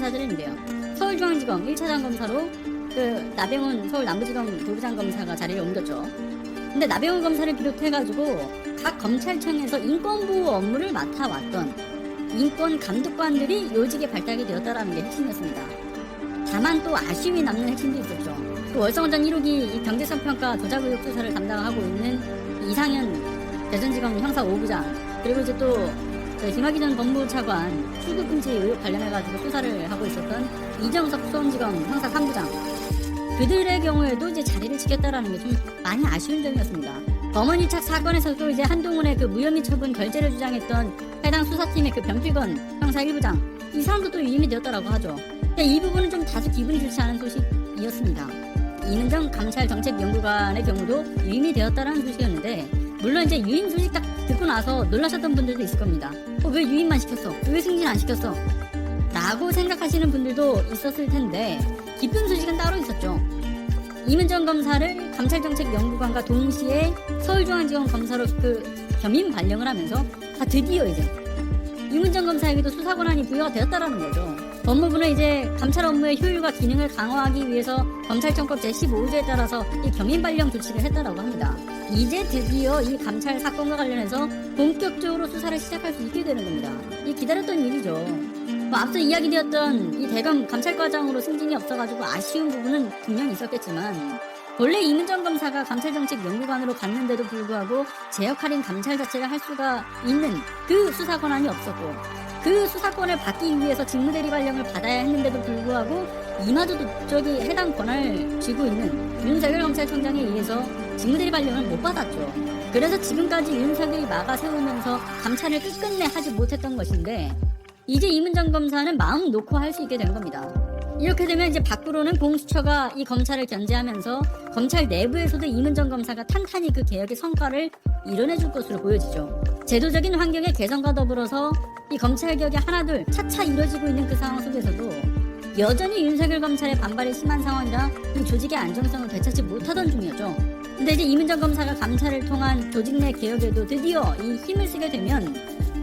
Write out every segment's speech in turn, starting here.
인사들인데요. 서울중앙지검 1차장 검사로 그 나병훈 서울 남부지검 부부장 검사가 자리를 옮겼죠. 근데 나병훈 검사를 비롯해가지고 각 검찰청에서 인권보호 업무를 맡아왔던 인권 감독관들이 요직에 발탁이 되었다라는 게 핵심이었습니다. 다만 또 아쉬움이 남는 핵심도 있었죠. 그 월성원전 1호기 경제성 평가 조작 의혹 수사를 담당하고 있는 이상현 대전지검 형사 5부장 그리고 이제 또 저희 김학의 전 법무부 차관 출국 금지 의혹 관련해가지고 수사를 하고 있었던 이정석 수원지검 형사 3부장 그들의 경우에도 이제 자리를 지켰다라는 게 좀 많이 아쉬운 점이었습니다. 범원 이착 사건에서도 이제 한동훈의 그 무혐의 처분 결재를 주장했던 해당 수사팀의 그 병필건 형사 1부장 이 사람도 또 유임이 되었다라고 하죠. 근데 이 부분은 좀 다소 기분이 좋지 않은 소식이었습니다. 이문정 감찰정책연구관의 경우도 유임이 되었다라는 소식이었는데 물론 이제 유임 소식 딱 듣고 나서 놀라셨던 분들도 있을 겁니다. 어, 왜 유임만 시켰어? 왜 승진 안 시켰어? 라고 생각하시는 분들도 있었을 텐데 기쁜 소식은 따로 있었죠. 이문정 검사를 감찰정책연구관과 동시에 서울중앙지검 검사로 그 겸임 발령을 하면서 아 드디어 이제 이문정 검사에게도 수사 권한이 부여가 되었다라는 거죠. 법무부는 이제 감찰 업무의 효율과 기능을 강화하기 위해서 검찰청법 제15조에 따라서 이 겸임 발령 조치를 했다라고 합니다. 이제 드디어 이 감찰 사건과 관련해서 본격적으로 수사를 시작할 수 있게 되는 겁니다. 이 기다렸던 일이죠. 뭐 앞서 이야기되었던 이 대검 감찰과장으로 승진이 없어가지고 아쉬운 부분은 분명히 있었겠지만 원래 이문정 검사가 감찰정책 연구관으로 갔는데도 불구하고 제 역할인 감찰 자체를 할 수가 있는 그 수사 권한이 없었고 그 수사권을 받기 위해서 직무대리 발령을 받아야 했는데도 불구하고 이마저도 저기 해당 권한을 쥐고 있는 윤석열 검찰총장에 의해서 직무대리 발령을 못 받았죠. 그래서 지금까지 윤석열이 막아 세우면서 감찰을 끝끝내 하지 못했던 것인데 이제 이문정 검사는 마음 놓고 할 수 있게 된 겁니다. 이렇게 되면 이제 밖으로는 공수처가 이 검찰을 견제하면서 검찰 내부에서도 이문정 검사가 탄탄히 그 개혁의 성과를 이뤄내줄 것으로 보여지죠. 제도적인 환경의 개선과 더불어서 이 검찰 개혁이 하나둘 차차 이뤄지고 있는 그 상황 속에서도 여전히 윤석열 검찰의 반발이 심한 상황이라 이 조직의 안정성을 되찾지 못하던 중이었죠. 근데 이제 이문정 검사가 감찰을 통한 조직 내 개혁에도 드디어 이 힘을 쓰게 되면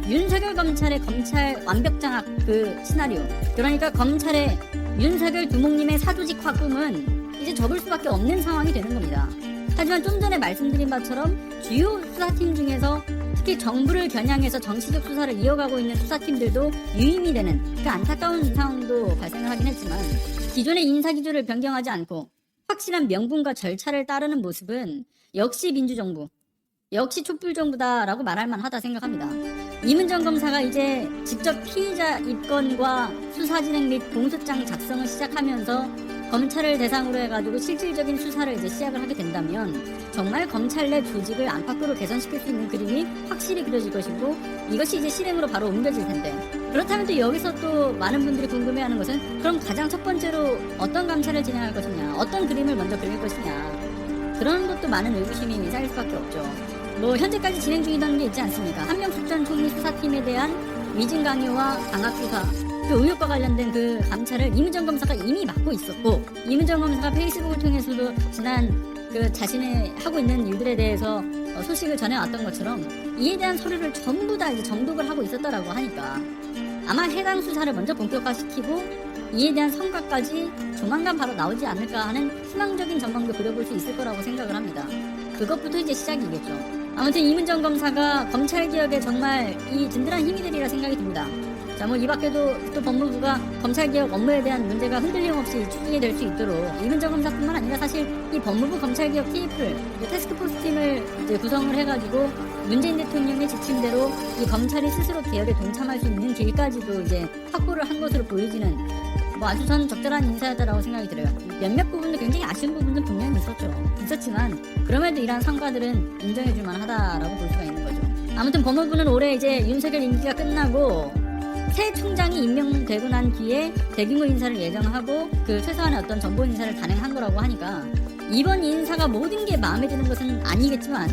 윤석열 검찰의 검찰 완벽 장악 그 시나리오 그러니까 검찰의 윤석열 두목님의 사조직화 꿈은 이제 접을 수밖에 없는 상황이 되는 겁니다. 하지만 좀 전에 말씀드린 바처럼 주요 수사팀 중에서 특히 정부를 겨냥해서 정치적 수사를 이어가고 있는 수사팀들도 유임이 되는 그 안타까운 상황도 발생을 하긴 했지만 기존의 인사 기조를 변경하지 않고 확실한 명분과 절차를 따르는 모습은 역시 민주정부, 역시 촛불정부다라고 말할 만하다 생각합니다. 이문정 검사가 이제 직접 피의자 입건과 수사 진행 및 공소장 작성을 시작하면서 검찰을 대상으로 해가지고 실질적인 수사를 이제 시작을 하게 된다면 정말 검찰 내 조직을 안팎으로 개선시킬 수 있는 그림이 확실히 그려질 것이고 이것이 이제 실행으로 바로 옮겨질 텐데 그렇다면 또 여기서 또 많은 분들이 궁금해하는 것은 그럼 가장 첫 번째로 어떤 감찰을 진행할 것이냐 어떤 그림을 먼저 그릴 것이냐 그런 것도 많은 의구심이 쌓일 수밖에 없죠. 뭐 현재까지 진행 중이던 게 있지 않습니까? 한명숙 전 총리 수사팀에 대한 위증 강요와 강압 수사 그 의혹과 관련된 그 감찰을 이문정 검사가 이미 맡고 있었고 이문정 검사가 페이스북을 통해서도 지난 그 자신의 하고 있는 일들에 대해서 어, 소식을 전해왔던 것처럼 이에 대한 서류를 전부 다 이제 정독을 하고 있었다라고 하니까 아마 해당 수사를 먼저 본격화시키고 이에 대한 성과까지 조만간 바로 나오지 않을까 하는 희망적인 전망도 그려볼 수 있을 거라고 생각을 합니다. 그것부터 이제 시작이겠죠. 아무튼 이문정 검사가 검찰 개혁에 정말 이 든든한 힘이 되리라 생각이 듭니다. 자, 뭐 이 밖에도 또 법무부가 검찰 개혁 업무에 대한 문제가 흔들림 없이 추진이 될 수 있도록 이문정 검사뿐만 아니라 사실 이 법무부 검찰 개혁 TF를 테스크포스 팀을 이제 구성을 해가지고 문재인 대통령의 지침대로 이 검찰이 스스로 개혁에 동참할 수 있는 길까지도 이제 확보를 한 것으로 보여지는 뭐 아주 저는 적절한 인사였다라고 생각이 들어요. 몇몇 부분도 굉장히 아쉬운 부분도 분명히 있었죠. 있었지만 그럼에도 이러한 성과들은 인정해줄 만하다라고 볼 수가 있는 거죠. 아무튼 법무부는 올해 이제 윤석열 임기가 끝나고 새 총장이 임명되고 난 뒤에 대규모 인사를 예정하고 그 최소한의 어떤 정보 인사를 단행한 거라고 하니까 이번 인사가 모든 게 마음에 드는 것은 아니겠지만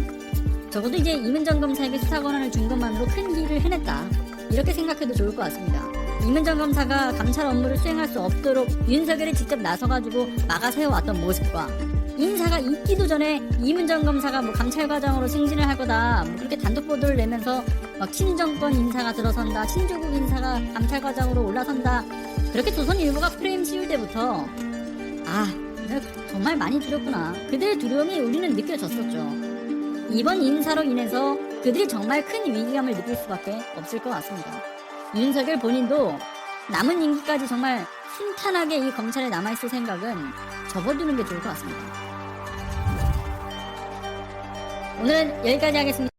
적어도 이제 이문정 검사에게 수사 권한을 준 것만으로 큰 일을 해냈다. 이렇게 생각해도 좋을 것 같습니다. 이문정 검사가 감찰 업무를 수행할 수 없도록 윤석열이 직접 나서가지고 막아 세워왔던 모습과 인사가 있기도 전에 이문정 검사가 뭐 감찰과장으로 승진을 할 거다 뭐 그렇게 단독 보도를 내면서 막 친정권 인사가 들어선다 친조국 인사가 감찰과장으로 올라선다 그렇게 조선일보가 프레임 씌울 때부터 아 정말 많이 줄였구나. 그들의 두려움이 우리는 느껴졌었죠. 이번 인사로 인해서 그들이 정말 큰 위기감을 느낄 수밖에 없을 것 같습니다 윤석열 본인도 남은 임기까지 정말 순탄하게 이 검찰에 남아있을 생각은 접어두는 게 좋을 것 같습니다. 오늘은 여기까지 하겠습니다